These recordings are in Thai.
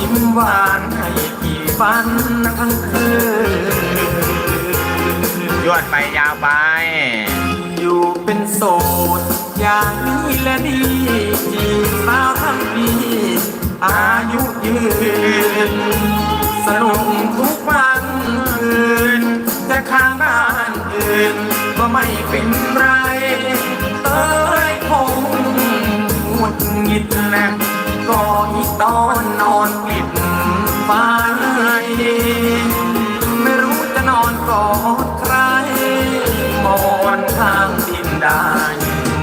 ยิ้มหวานให้พี่ฟันทั้งคืนยวดไปยาวไป อยู่เป็นโสด อย่างนี้และดีจีบสาวทั้งปีอายุยืน สนุกทุกวันคืนจะข้างบ้านอื่นก็ไม่เป็นไร เอ้ยคงหงุดหงิดนะ ก็อีตอนนอนปิดไฟไม่รู้จะนอนกอดใครมอนข้างดินได้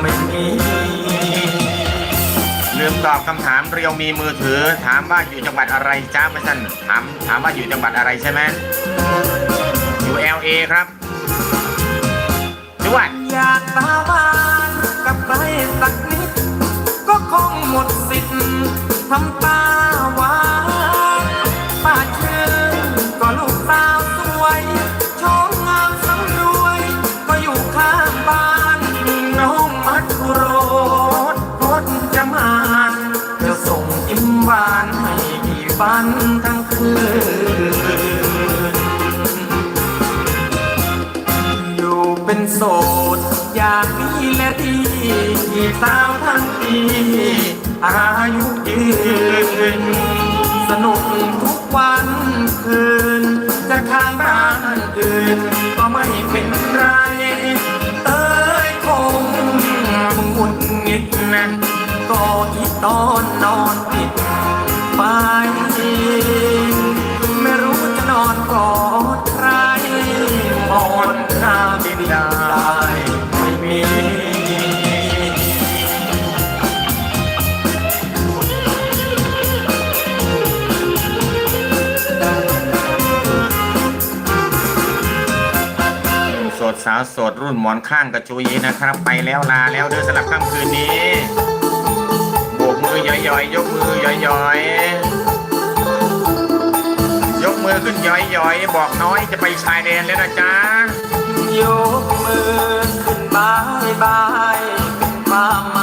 ไม่มีลืมตอบคำถามเรียวมีมือถือ ถามว่าอยู่จังหวัดอะไรจ้าไม่สั้นถามถามว่าอยู่จังหวัดอะไรใช่ไหมอยู่ LA ครับจังหวัดอยากสาบา ทำตาหวานป้าชื่นก็ลูกสาวสวยโชมงามสำรวย ก็อยู่ข้างบ้านน้องมัดโรดพดจะมานเธอส่งยิ้มหวานให้พี่ฟันทั้งคืน อยู่เป็นโสด อยางนี้และดีที่สาวทั้งปี อายุยืนสนุกทุกวันคืน จะข้างบ้านอื่นก็ไม่เป็นไร เอ้ยคงหงุดหงิดนะก็อีตอนนอนติดไปไม่รู้จะนอนกอดใครมอนหน้าบินด้ไสาวโสดรุ่นหมอนข้างกระจุยนะครับ ไปแล้วลาแล้วเดินสลับค่ำคืนนี้โบกมือย่อยๆ ยกมือย่อยๆ ยกมือขึ้นย่อยๆ บอกน้อยจะไปชายแดนแล้วนะจ๊ะ ยกมือขึ้นบายบายเป็นความหมาย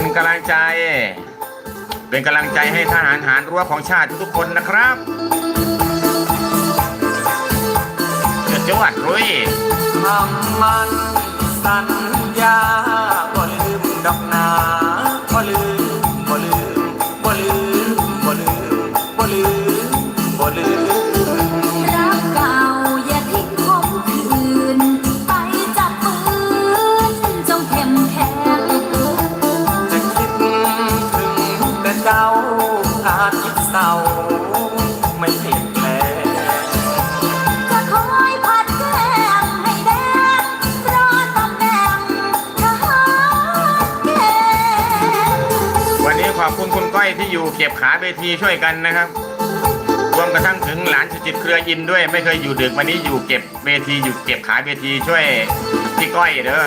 เป็นกำลังใจ เป็นกำลังใจให้ทหารหารรั้วของชาติทุกคนนะครับเกิดจังหวัดรุยคำมันสัญญาบ่ลืมดอกนาบ่ลืมบ่ลืมบ่ลืมบ่ลืมบ่ลืมบ่ลืม วันนี้ขอบคุณคุณก้อยที่อยู่เก็บขาเวทีช่วยกันนะครับ รวมกระทั่งถึงหลานจิตเครืออินด้วย ไม่เคยอยู่ดึกวันนี้อยู่เก็บเวทีอยู่เก็บขาเวทีช่วยพี่ก้อยเด้อ